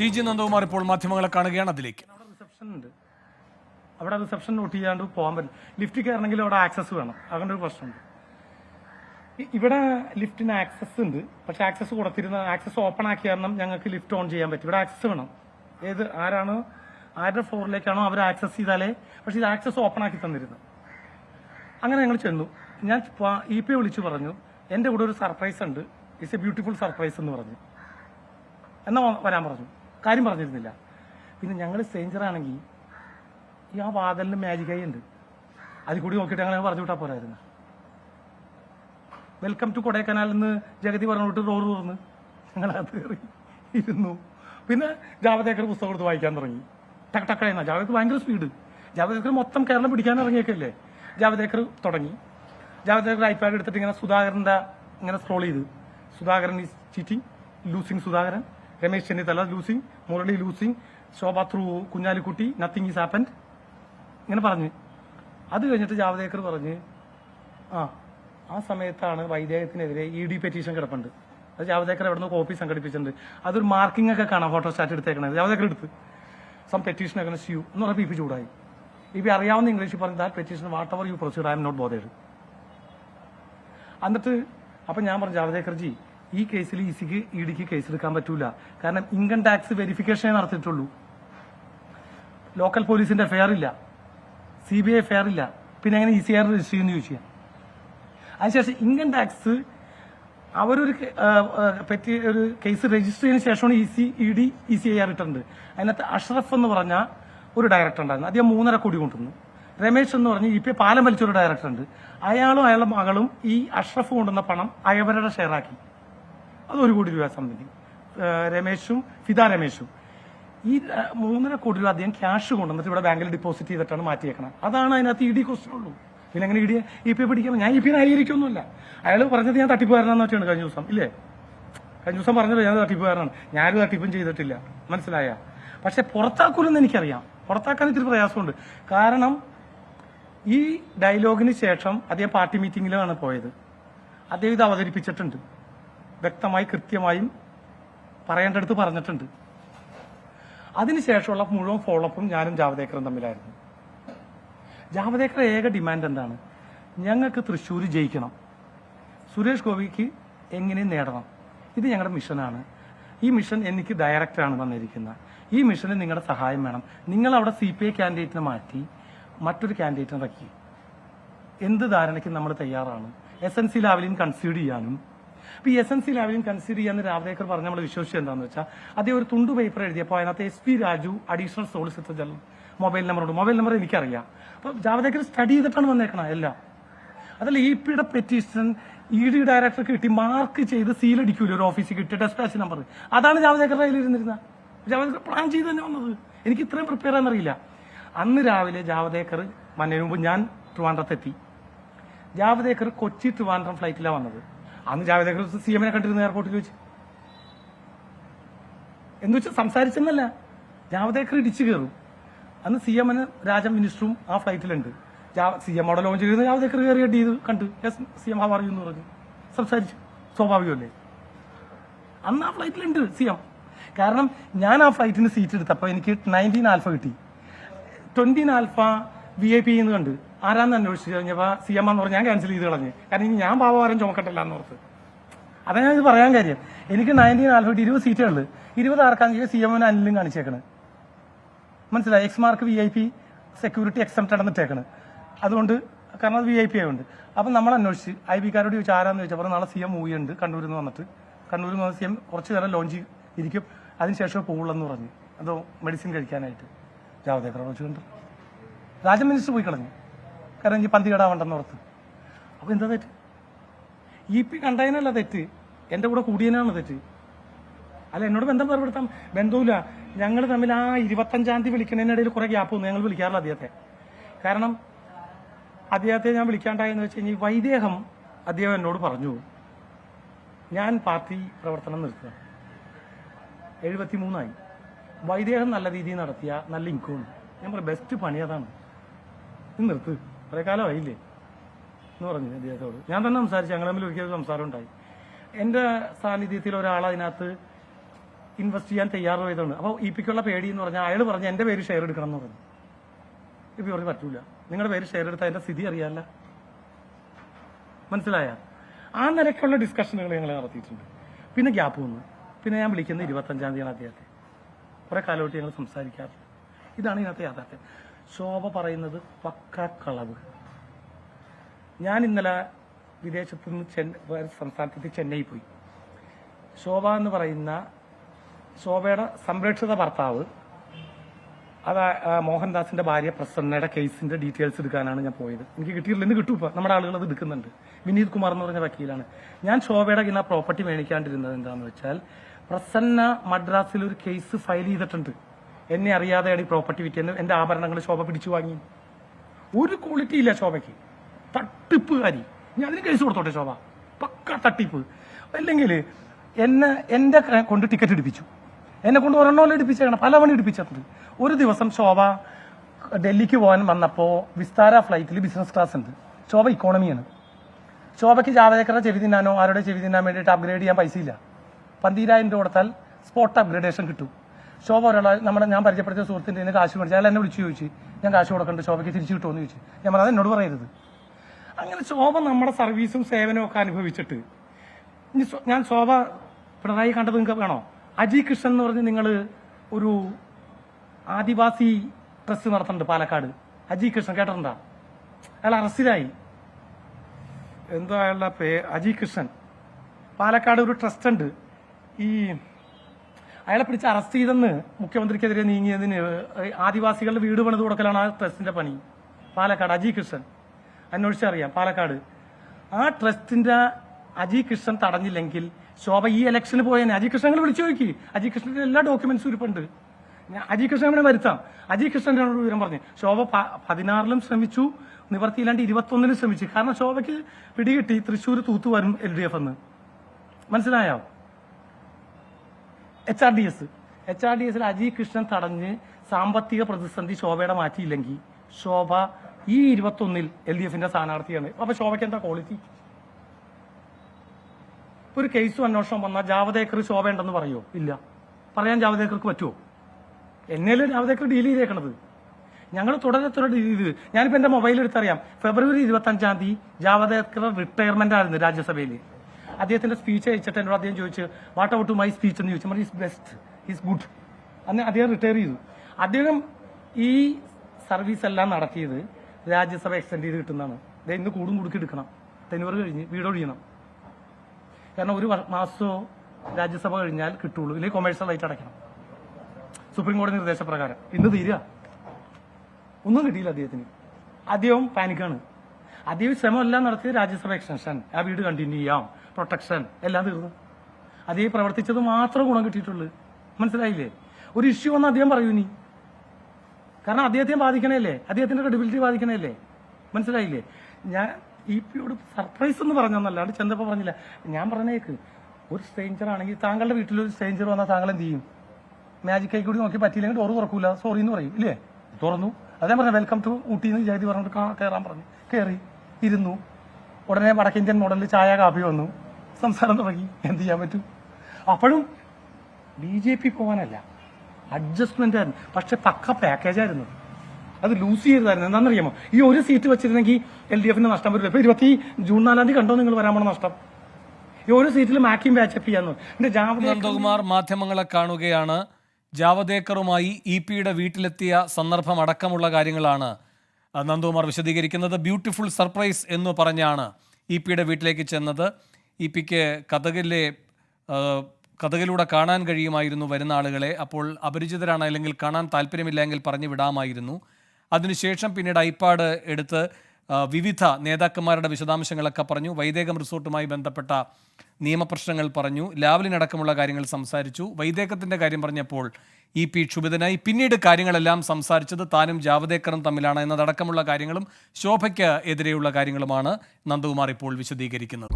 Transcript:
T G Nandakumar ഇപ്പോൾ മാധ്യമങ്ങളെ കാണുകയാണ് അതിലേക്ക്. അവിടെ റിസപ്ഷൻ നോട്ട് ചെയ്യാണ്ട് പോകാൻ പറ്റും. ലിഫ്റ്റ് കയറണമെങ്കിൽ അവിടെ ആക്സസ് വേണം. അങ്ങനെ ഒരു പ്രശ്നമുണ്ട് ഇവിടെ ലിഫ്റ്റിന് ആക്സസ് ഉണ്ട്. പക്ഷെ ആക്സസ് കൊടുത്തിരുന്ന ആക്സസ് ഓപ്പൺ ആക്കി കാരണം ഞങ്ങൾക്ക് ലിഫ്റ്റ് ഓൺ ചെയ്യാൻ പറ്റും. ഇവിടെ ആക്സസ് വേണം. ഏത് ആരാണ് ആരുടെ ഫ്ലോറിലേക്കാണോ അവർ ആക്സസ് ചെയ്താലേ പക്ഷെ ഇത് ആക്സസ് ഓപ്പൺ ആക്കി തന്നിരുന്നു. അങ്ങനെ ഞങ്ങൾ ചെന്നു. ഞാൻ ഇ പി വിളിച്ചു പറഞ്ഞു എന്റെ കൂടെ ഒരു സർപ്രൈസ് ഉണ്ട്. ഇറ്റ്സ് എ ബ്യൂട്ടിഫുൾ സർപ്രൈസ് എന്ന് പറഞ്ഞു. എന്നാ വരാൻ പറഞ്ഞു. കാര്യം പറഞ്ഞിരുന്നില്ല. പിന്നെ ഞങ്ങൾ സ്ട്രേഞ്ചർ ആണെങ്കിൽ ഈ ആ വാതിലിന് മാജിക് ആയി ഉണ്ട്. അതിൽ കൂടി നോക്കിയിട്ട് അങ്ങനെ പറഞ്ഞു വിട്ടാൽ പോരായിരുന്നു. വെൽക്കം ടു കൊടൈക്കനാൽ എന്ന് ജഗതി പറഞ്ഞു വിട്ട് റോഡ് തുറന്ന് ഞങ്ങൾ അത് കയറി ഇരുന്നു. പിന്നെ ജാവദേക്കർ പുസ്തകം എടുത്ത് വായിക്കാൻ തുടങ്ങി. ടക്ക് ടക്കടയുന്ന ജാവദേക്കർ ഭയങ്കര സ്പീഡ് ജാവദേക്കർ മൊത്തം കേരളം പിടിക്കാൻ ഇറങ്ങിയൊക്കെയല്ലേ? ജാവദേക്കർ തുടങ്ങി. ജാവദേക്കർ ഐപാഡ് എടുത്തിട്ട് ഇങ്ങനെ സുധാകരന്റെ ഇങ്ങനെ സ്ക്രോൾ ചെയ്ത്. Sudhakaran is cheating losing Sudhakaran. Ramesh Chennithala losing Murali losing Shobha through Kunhalikutty nothing is happened ഇങ്ങനെ പറഞ്ഞു. അത് കഴിഞ്ഞിട്ട് ജാവദേക്കർ പറഞ്ഞ് ആ ആ സമയത്താണ് വൈദേഹത്തിനെതിരെ ഇ ഡി പെറ്റീഷൻ കിടപ്പുണ്ട്. അത് ജാവദേക്കർ എവിടെ നിന്ന് കോപ്പി സംഘടിപ്പിച്ചിട്ടുണ്ട്. അതൊരു മാർക്കിംഗ് ഒക്കെ കാണാം ഫോട്ടോ സ്റ്റാറ്റ് എടുത്തേക്കണത്. ജാവദേക്കർ എടുത്ത്. സം പെറ്റീഷൻ ഒക്കെ യു എന്ന് പി പി ചൂടായി. പി പി അറിയാവുന്ന ഇംഗ്ലീഷിൽ പറഞ്ഞു that petition whatever you proceed I'm not bothered എന്നിട്ട് അപ്പം ഞാൻ പറഞ്ഞു ജാവദേക്കർജി ഈ കേസിൽ ഇ സിക്ക് ഇ ഡിക്ക് കേസ് എടുക്കാൻ പറ്റൂല. കാരണം ഇൻകം ടാക്സ് വെരിഫിക്കേഷനെ നടത്തിയിട്ടുള്ളൂ. ലോക്കൽ പോലീസിന്റെ ഫെയർ ഇല്ല. സി ബി ഐ ഫെയർ ഇല്ല. പിന്നെ എങ്ങനെ ഇ സി ആർ രജിസ്റ്റർ ചെയ്യുന്ന ചോദിച്ചു. അതിനുശേഷം ഇൻകം ടാക്സ് അവരൊരു പറ്റിയ ഒരു കേസ് രജിസ്റ്റർ ചെയ്തതിനു ശേഷമാണ് E C E D E C I R ഇട്ടുണ്ട് അതിനകത്ത് അഷ്റഫ് എന്ന് പറഞ്ഞ ഒരു ഡയറക്ടർ ഉണ്ടായിരുന്നു. അദ്ദേഹം മൂന്നര കോടി കൊണ്ടുവന്നു. രമേശ് എന്ന് പറഞ്ഞ് ഇ പി പാലം വലിച്ചൊരു ഡയറക്ടർ ഉണ്ട്. അയാളും അയാളുടെ മകളും ഈ അഷ്റഫ് കൊണ്ടുവന്ന പണം അയവരുടെ ഷെയറാക്കി അത് ഒരു കോടി രൂപ സംതിങ് രമേശും ഫിദ രമേശും. ഈ മൂന്നര കോടി രൂപ അദ്ദേഹം ക്യാഷ് കൊണ്ടുവന്നിട്ട് ഇവിടെ ബാങ്കിൽ ഡിപ്പോസിറ്റ് ചെയ്തിട്ടാണ് മാറ്റിയേക്കണം. അതാണ് അതിനകത്ത് ഇ ഡി ക്വസ്റ്റൻ ഉള്ളൂ. പിന്നെ അങ്ങനെ ഡി ഇ പി പിടിക്കാൻ ഞാൻ ഇ പി ന്യായീകരിക്കൊന്നുമില്ല. അയാൾ പറഞ്ഞത് ഞാൻ തട്ടിപ്പുകാരനാന്ന് വെച്ചാണ് കഴിഞ്ഞ ദിവസം ഇല്ലേ? കഴിഞ്ഞ ദിവസം പറഞ്ഞത് ഞാൻ തട്ടിപ്പുകാരനാണ്. ഞാനൊരു തട്ടിപ്പും ചെയ്തിട്ടില്ല. മനസ്സിലായ? പക്ഷെ പുറത്താക്കൂലെന്ന് എനിക്കറിയാം. പുറത്താക്കാൻ ഇത്തിരി പ്രയാസമുണ്ട്. കാരണം ഈ ഡയലോഗിന് ശേഷം അദ്ദേഹം പാർട്ടി മീറ്റിംഗിലാണ് പോയത്. അദ്ദേഹം ഇത് അവതരിപ്പിച്ചിട്ടുണ്ട്. വ്യക്തമായി കൃത്യമായും പറയേണ്ടടുത്ത് പറഞ്ഞിട്ടുണ്ട്. അതിനുശേഷമുള്ള മുഴുവൻ ഫോളോപ്പും ഞാനും ജാവദേക്കറും തമ്മിലായിരുന്നു. ജാവദേക്കർ ഏക ഡിമാൻഡ് എന്താണ്? ഞങ്ങൾക്ക് തൃശ്ശൂർ ജയിക്കണം. സുരേഷ് ഗോപിക്ക് എങ്ങനെ നേടണം. ഇത് ഞങ്ങളുടെ മിഷനാണ് ഈ മിഷൻ എനിക്ക് ഡയറക്ടറാണ് വന്നിരിക്കുന്നത് ഈ മിഷനിൽ നിങ്ങളുടെ സഹായം വേണം. നിങ്ങൾ അവിടെ സി പി ഐ കാൻഡിഡേറ്റിനെ മാറ്റി മറ്റൊരു കാൻഡിഡേറ്റിനെ ഇറക്കി. എന്ത് ധാരണയ്ക്ക് നമ്മൾ തയ്യാറാണ്. S N C Lavalin concede ചെയ്യാനും ഇപ്പൊ ഈ S N C Lavalin consider ചെയ്യാന്ന് രാവദേക്കർ പറഞ്ഞ് നമ്മൾ വിശ്വസിച്ചത് എന്താണെന്ന് വെച്ചാൽ അദ്ദേഹം ഒരു തുണ്ടു പേപ്പർ എഴുതിയപ്പോൾ അതിനകത്ത് S P Raju additional solicitor general mobile നമ്പറുണ്ട് mobile number എനിക്കറിയാം. അപ്പൊ ജാവദേക്കർ സ്റ്റഡി ചെയ്തിട്ടാണ് വന്നേക്കണം എല്ലാം അതല്ല ഇ പിയുടെ പെറ്റീഷൻ ഇ ഡി ഡയറക്ടർ കിട്ടി മാർക്ക് ചെയ്ത് സീൽ അടിക്കൂല ഒരു ഓഫീസിൽ കിട്ടിയ ഡെസ്പാച്ച് നമ്പർ അതാണ് ജാവദേക്കറുടെ കയ്യിലിരുന്നിരുന്നത് ജാവദേക്കർ പ്ലാൻ ചെയ്ത് തന്നെ വന്നത്. എനിക്ക് ഇത്രയും പ്രിപ്പയർ ആണെന്നറിയില്ല അന്ന് രാവിലെ ജാവദേക്കർ വന്നതിന് മുമ്പ് ഞാൻ ട്രിവാൻഡ്രത്തെത്തി. ജാവദേക്കർ കൊച്ചി ട്രിവാൻഡ്രം ഫ്ലൈറ്റിലാണ് വന്നത്. അന്ന് ജാവേദ് ജാവദേക്കർ സി എമ്മിനെ കണ്ടിരുന്നു എയർപോർട്ടിൽ വെച്ച്. എന്ന് വെച്ചാൽ സംസാരിച്ചെന്നല്ല. ജാവദേക്കർ ഇടിച്ചു കയറും. അന്ന് സി എം രാജ മിനിസ്റ്ററും ആ ഫ്ലൈറ്റിലുണ്ട്. സി എം അവിടെ ലോഞ്ച് ചെയ്ത് ജാവദേക്കർ കയറി അടി ചെയ്ത് കണ്ടു. സി എം ഹവാർ എന്ന് പറഞ്ഞു. സംസാരിച്ചു. സ്വാഭാവികമല്ലേ? അന്ന് ആ ഫ്ലൈറ്റിലുണ്ട് സി എം. കാരണം ഞാൻ ആ ഫ്ലൈറ്റിന് സീറ്റ് എടുത്തപ്പോൾ എനിക്ക് നയന്റീൻ ആൽഫ കിട്ടി. Twenty alpha V I P എന്ന് കണ്ട്. ആരാന്ന് അന്വേഷിച്ച് കഴിഞ്ഞപ്പോൾ സി എം എന്ന് പറഞ്ഞ് ഞാൻ ക്യാൻസൽ ചെയ്ത് കളഞ്ഞ്. കാരണം ഇനി ഞാൻ പാവഭാരം ചുമക്കട്ടില്ല എന്ന് ഓർത്ത്. അതാ ഞാൻ ഇത് പറയാൻ കാര്യം. എനിക്ക് നയന്റീൻ ആൽഫ കിട്ടി ഇരുപത് സീറ്റേ ഉള്ളു. ഇരുപത് ആർക്കാണെങ്കിൽ സി എമ്മിന് അനിലും കാണിച്ചേക്കണ്. മനസ്സിലായി? X mark V I P security except നടന്നിട്ടേക്കണ് അതുകൊണ്ട് കാരണം അത് വി ഐ പി ആയതുകൊണ്ട് അപ്പം നമ്മൾ അന്വേഷിച്ച്. ഐ ബിക്കാരോട് ചോദിച്ചു ആരാന്ന് ചോദിച്ചപ്പോൾ നാളെ സി എം മൂവി ഉണ്ട് കണ്ണൂരിൽ നിന്ന് വന്നിട്ട്. കണ്ണൂരിൽ നിന്ന് സി എം കുറച്ച് നേരം ലോഞ്ച് ഇരിക്കും. അതിനുശേഷം പോവുള്ളെന്ന് പറഞ്ഞു. അതോ മെഡിസിൻ കഴിക്കാനായിട്ട്. ജാവദേക്കറോട് വെച്ച് കണ്ടു. രാജ മിനിസ്റ്റർ പോയി കളഞ്ഞു. കാരണം ഇനി പന്തി കടാവണ്ടെന്ന് ഓർത്ത്. അപ്പോൾ എന്താ തെറ്റ്? ഇ പി കണ്ടതിനല്ല തെറ്റ്. എന്റെ കൂടെ കൂടിയതിനാണ് തെറ്റ്. അല്ല എന്നോട് ബന്ധം വേർപെടുത്താം ബന്ധവുമില്ല. ഞങ്ങൾ തമ്മിൽ ആ ഇരുപത്തഞ്ചാം തീയതി വിളിക്കുന്നതിനിടയിൽ കുറെ ഗ്യാപ്പ് വന്നു. ഞങ്ങൾ വിളിക്കാറില്ല അദ്ദേഹത്തെ. കാരണം അദ്ദേഹത്തെ ഞാൻ വിളിക്കാണ്ടായെന്ന് വെച്ച് കഴിഞ്ഞാൽ വൈദേഹം അദ്ദേഹം എന്നോട് പറഞ്ഞു. ഞാൻ പാർട്ടി പ്രവർത്തനം നിർത്തുക. എഴുപത്തി മൂന്നായി വൈദേഹം നല്ല രീതിയിൽ നടത്തിയ നല്ല ഇൻകോൺ ഞാൻ പറയും ബെസ്റ്റ് പണി അതാണ്. നിർത്തുക നിർത്ത്. കുറേ കാലമായില്ലേ എന്ന് പറഞ്ഞു അദ്ദേഹത്തോട്. ഞാൻ തന്നെ സംസാരിച്ചു. ഞങ്ങൾ തമ്മിൽ ഒരിക്കലും സംസാരം ഉണ്ടായി. എന്റെ സാന്നിധ്യത്തിൽ ഒരാൾ അതിനകത്ത് ഇൻവെസ്റ്റ് ചെയ്യാൻ തയ്യാറായതാണ് അപ്പോൾ പിക്കുള്ള പേടി എന്ന് പറഞ്ഞാൽ അയാൾ പറഞ്ഞു എന്റെ പേര് ഷെയർ എടുക്കണം എന്ന് പറഞ്ഞു. ഇ പി പറഞ്ഞു പറ്റൂല. നിങ്ങളുടെ പേര് ഷെയർ എടുത്താൽ എന്റെ സ്ഥിതി അറിയാല്ല. മനസ്സിലായ? ആ നിലയ്ക്കുള്ള ഡിസ്കഷനുകൾ ഞങ്ങൾ നടത്തിയിട്ടുണ്ട്. പിന്നെ ഗ്യാപ്പ് വന്നു. പിന്നെ ഞാൻ വിളിക്കുന്നത് ഇരുപത്തഞ്ചാം തീയതിയാണ് അദ്ദേഹത്തെ. കുറെ കാലമായിട്ട് ഞങ്ങൾ സംസാരിക്കാറുണ്ട് ഇതാണ് ഇതിനകത്തെ യാഥാർത്ഥ്യം. ശോഭ പറയുന്നത് പക്ക കളവ് ഞാൻ ഇന്നലെ വിദേശത്തു നിന്ന് ചെന്നൈ സംസ്ഥാനത്തേക്ക് ചെന്നൈ പോയി. ശോഭ എന്ന് പറയുന്ന ശോഭയുടെ സംരക്ഷിത ഭർത്താവ് അത് മോഹൻദാസിന്റെ ഭാര്യ പ്രസന്നയുടെ കേസിന്റെ ഡീറ്റെയിൽസ് എടുക്കാനാണ് ഞാൻ പോയത്. എനിക്ക് കിട്ടിയില്ല ഇന്ന് കിട്ടും നമ്മുടെ ആളുകൾ അത് എടുക്കുന്നുണ്ട്. വിനീത് കുമാർ എന്ന് പറഞ്ഞ വക്കീലാണ്. ഞാൻ ശോഭയുടെ ഇന്ന് പ്രോപ്പർട്ടി മേടിക്കാണ്ടിരുന്നത് എന്താണെന്ന് വെച്ചാൽ പ്രസന്ന മദ്രാസിൽ ഒരു കേസ് ഫയൽ ചെയ്തിട്ടുണ്ട്. എന്നെ അറിയാതെയാണ് ഈ പ്രോപ്പർട്ടി വിറ്റെന്ന്. എന്റെ ആഭരണങ്ങൾ ശോഭ പിടിച്ചു വാങ്ങി. ഒരു ക്വാളിറ്റി ഇല്ല ശോഭയ്ക്ക്. തട്ടിപ്പുകാരി. ഞാൻ അതിന് കേസ് കൊടുത്തോട്ടെ ശോഭ? പക്ക തട്ടിപ്പ്. അല്ലെങ്കിൽ എന്നെ എന്റെ കൊണ്ട് ടിക്കറ്റ് എടുപ്പിച്ചു എന്നെ കൊണ്ട് ഒരെണ്ണമല്ല എടുപ്പിച്ചേക്കണം പല പണി എടുപ്പിച്ചിട്ടുണ്ട് ഒരു ദിവസം ശോഭ ഡൽഹിക്ക് പോകാൻ വന്നപ്പോൾ വിസ്താര ഫ്ലൈറ്റിൽ ബിസിനസ് ക്ലാസ് ഉണ്ട്. ശോഭ ഇക്കോണമിയാണ് ശോഭയ്ക്ക് ജാവദേക്കറുടെ ചെവി തിന്നാനോ ആരുടെ ചെവി തിന്നാൻ വേണ്ടിയിട്ട് അപ്ഗ്രേഡ് ചെയ്യാൻ പൈസ ഇല്ല പന്തീരായിരം രൂപ കൊടുത്താൽ സ്പോട്ട് അപ്ഗ്രേഡേഷൻ കിട്ടും. ശോഭ ഒരാളെ നമ്മുടെ ഞാൻ പരിചയപ്പെടുത്തിയ സുഹൃത്തിന്റെ നിന്ന് കാശ് മേടിച്ചു അയാൾ എന്നെ വിളിച്ചു ചോദിച്ചു ഞാൻ കാശ് കൊടുക്കേണ്ട ശോഭയ്ക്ക് തിരിച്ചു കിട്ടുമെന്ന് ചോദിച്ചു. ഞാൻ പറഞ്ഞത് എന്നോട് പറയരുത്. അങ്ങനെ ശോഭ നമ്മുടെ സർവീസും സേവനവും ഒക്കെ അനുഭവിച്ചിട്ട് ഞാൻ ശോഭ പിണറായി കണ്ടത് നിങ്ങൾക്ക് വേണോ? അജി കൃഷ്ണൻ എന്ന് പറഞ്ഞ് നിങ്ങൾ ഒരു ആദിവാസി ട്രസ്റ്റ് നടത്തുന്നുണ്ട് പാലക്കാട്. അജി കൃഷ്ണൻ കേട്ടിട്ടുണ്ടോ? അയാൾ അറസ്റ്റിലായി. എന്തോ അയാളുടെ പേ അജി കൃഷ്ണൻ. പാലക്കാട് ഒരു ട്രസ്റ്റ് ഉണ്ട്. ഈ അയാളെ പിടിച്ച് അറസ്റ്റ് ചെയ്തെന്ന് മുഖ്യമന്ത്രിക്കെതിരെ നീങ്ങിയതിന് ആദിവാസികളുടെ വീട് പണിത് കൊടുക്കലാണ് ആ ട്രസ്റ്റിന്റെ പണി. പാലക്കാട് അജി കൃഷ്ണൻ. അന്വേഷിച്ചറിയാം പാലക്കാട്. ആ ട്രസ്റ്റിന്റെ അജി കൃഷ്ണൻ തടഞ്ഞില്ലെങ്കിൽ ശോഭ ഈ ഇലക്ഷന് പോയേനെ. അജി കൃഷ്ണൻ വിളിച്ചു നോക്കി അജി കൃഷ്ണന്റെ എല്ലാ ഡോക്യുമെന്റ്സും ഇരിപ്പുണ്ട്. അജി ഇവിടെ വരുത്താം. അജി കൃഷ്ണന്റെ എന്നോട് വിവരം പറഞ്ഞു. ശോഭ പതിനാറിലും ശ്രമിച്ചു. നിവർത്തിയില്ലാണ്ട് ഇരുപത്തൊന്നിലും ശ്രമിച്ചു. കാരണം ശോഭയ്ക്ക് പിടികിട്ടി തൃശ്ശൂർ തൂത്തു വരും എൽ ഡി എഫ് എന്ന്. മനസ്സിലായോ? H R D S H R D എസിൽ അജി കൃഷ്ണൻ തടഞ്ഞ് സാമ്പത്തിക പ്രതിസന്ധി ശോഭയുടെ മാറ്റിയില്ലെങ്കിൽ ശോഭ ഈ ഇരുപത്തൊന്നിൽ എൽ ഡി എഫിന്റെ സ്ഥാനാർത്ഥിയാണ്. അപ്പൊ ശോഭയ്ക്ക് എന്താ ക്വാളിറ്റി ഒരു കേസും അന്വേഷണം വന്നാൽ ജാവദേക്കർ ശോഭ ഉണ്ടെന്ന് പറയുമോ ഇല്ല. പറയാൻ ജാവദേക്കർക്ക് പറ്റുമോ എന്നേലും ജാവദേക്കർ ഡീൽ ചെയ്തേക്കണത്? ഞങ്ങൾ തുടരെ തുടരെ ഡീൽ ചെയ്ത്. ഞാനിപ്പോ എന്റെ മൊബൈൽ എടുത്തറിയാം. ഫെബ്രുവരി ഇരുപത്തി അഞ്ചാം തീയതി ജാവദേക്കർ റിട്ടയർമെന്റ് ആയിരുന്നു രാജ്യസഭയിൽ അദ്ദേഹത്തിന്റെ സ്പീച്ച് അയച്ചിട്ട് എന്നോട് അദ്ദേഹം ചോദിച്ചു what out to my speech എന്ന് ചോദിച്ചു. ഈസ് ബെസ്റ്റ് ഈസ് ഗുഡ് അന്ന് അദ്ദേഹം റിട്ടയർ ചെയ്തു. അദ്ദേഹം ഈ സർവീസ് എല്ലാം നടത്തിയത് രാജ്യസഭ എക്സ്റ്റെൻഡ് ചെയ്ത് കിട്ടുന്നതാണ്. അദ്ദേഹം ഇന്ന് കൂടും കുടുക്കി എടുക്കണം. തെനുവർ കഴിഞ്ഞ് വീടൊഴിയണം കാരണം ഒരു മാസോ മാസമോ രാജ്യസഭ കഴിഞ്ഞാൽ കിട്ടുള്ളൂ. ഇല്ലെങ്കിൽ കൊമേഴ്സ്യൽ ലൈറ്റ് അടയ്ക്കണം. സുപ്രീം കോടതി നിർദ്ദേശപ്രകാരം. ഇന്ന് തീരുക. ഒന്നും കിട്ടിയില്ല അദ്ദേഹത്തിന്. അദ്ദേഹം പാനിക്കാണ് അദ്ദേഹം ശ്രമമെല്ലാം നടത്തി രാജ്യസഭ എക്സ്റ്റൻഷൻ ആ വീട് കണ്ടിന്യൂ ചെയ്യാം. പ്രൊട്ടക്ഷൻ എല്ലാം തീർന്നു. അതീ പ്രവർത്തിച്ചത് മാത്രം ഗുണം കിട്ടിയിട്ടുള്ളൂ. മനസ്സിലായില്ലേ? ഒരു ഇഷ്യൂ വന്ന് അദ്ദേഹം പറയൂ നീ കാരണം അദ്ദേഹത്തെ ബാധിക്കണേല്ലേ? അദ്ദേഹത്തിന്റെ ക്രെഡിബിലിറ്റി ബാധിക്കണേല്ലേ? മനസ്സിലായില്ലേ? ഞാൻ ഇ പിയോട് സർപ്രൈസ് എന്ന് പറഞ്ഞല്ലാണ്ട് ചെന്നപ്പോ പറഞ്ഞില്ല. ഞാൻ പറഞ്ഞേക്ക് ഒരു സ്ട്രേഞ്ചർ ആണെങ്കിൽ താങ്കളുടെ വീട്ടിൽ ഒരു സ്ട്രേഞ്ചർ വന്നാൽ താങ്കൾ എന്ത് ചെയ്യും? മാജിക് ആയി കൂടി നോക്കി പറ്റിയില്ലെങ്കിൽ ഡോറ് തുറക്കൂല. സോറി എന്ന് പറയും. ഇല്ലേ? തുറന്നു. അതേ പറഞ്ഞു വെൽക്കം ടു ഊട്ടി എന്ന് വിചാരിച്ച് പറഞ്ഞിട്ട് കയറാൻ പറഞ്ഞു. കയറി ഇരുന്നു. ഉടനെ വടക്കിന്ത്യൻ മോഡലിൽ ചായ കാപ്പി വന്നു. സംസാരം തുടങ്ങി. എന്ത് ചെയ്യാൻ പറ്റും? അപ്പോഴും ബി ജെ പി പോകാനല്ല അഡ്ജസ്റ്റ്മെന്റ് ആയിരുന്നു. പക്ഷെ പക്ക പാക്കേജ് ആയിരുന്നു. അത് ലൂസ് ചെയ്തായിരുന്നു എന്താണെന്നറിയാമോ? ഈ ഒരു സീറ്റ് വെച്ചിരുന്നെങ്കിൽ എൽ ഡി എഫിന് നഷ്ടം വരില്ല. ഇപ്പൊ ഇരുപത്തി ജൂൺ നാലാം തീയതി കണ്ടോ നിങ്ങൾ പോണ നഷ്ടം? ഈ ഒരു സീറ്റിൽ മാക്കിയും ബാച്ചപ്പ് ചെയ്യാന്ന്. നന്ദകുമാർ മാധ്യമങ്ങളെ കാണുകയാണ്. ജാവദേക്കറുമായി ഇ പിയുടെ വീട്ടിലെത്തിയ സന്ദർഭം അടക്കമുള്ള കാര്യങ്ങളാണ് നന്ദകുമാർ വിശദീകരിക്കുന്നത് ബ്യൂട്ടിഫുൾ സർപ്രൈസ് എന്ന് പറഞ്ഞാണ് ഇ പിയുടെ വീട്ടിലേക്ക് ചെന്നത്. ഇ പിക്ക് കഥകിലെ കഥകിലൂടെ കാണാൻ കഴിയുമായിരുന്നു വരുന്ന ആളുകളെ. അപ്പോൾ അപരിചിതരാണ് അല്ലെങ്കിൽ കാണാൻ താല്പര്യമില്ലെങ്കിൽ പറഞ്ഞു വിടാമായിരുന്നു. അതിനുശേഷം പിന്നീട് ഐപാഡ് എടുത്ത് വിവിധ നേതാക്കന്മാരുടെ വിശദാംശങ്ങളൊക്കെ പറഞ്ഞു. വൈദേകം റിസോർട്ടുമായി ബന്ധപ്പെട്ട നിയമപ്രശ്നങ്ങൾ പറഞ്ഞു. ലാവലിനടക്കമുള്ള കാര്യങ്ങൾ സംസാരിച്ചു. വൈദേകത്തിന്റെ കാര്യം പറഞ്ഞപ്പോൾ ഇ പി ക്ഷുഭിതനായി. പിന്നീട് കാര്യങ്ങളെല്ലാം സംസാരിച്ചത് താനും ജാവദേക്കറും തമ്മിലാണ് എന്നതടക്കമുള്ള കാര്യങ്ങളും ശോഭയ്ക്ക് എതിരെയുള്ള കാര്യങ്ങളുമാണ് നന്ദകുമാർ ഇപ്പോൾ വിശദീകരിക്കുന്നത്.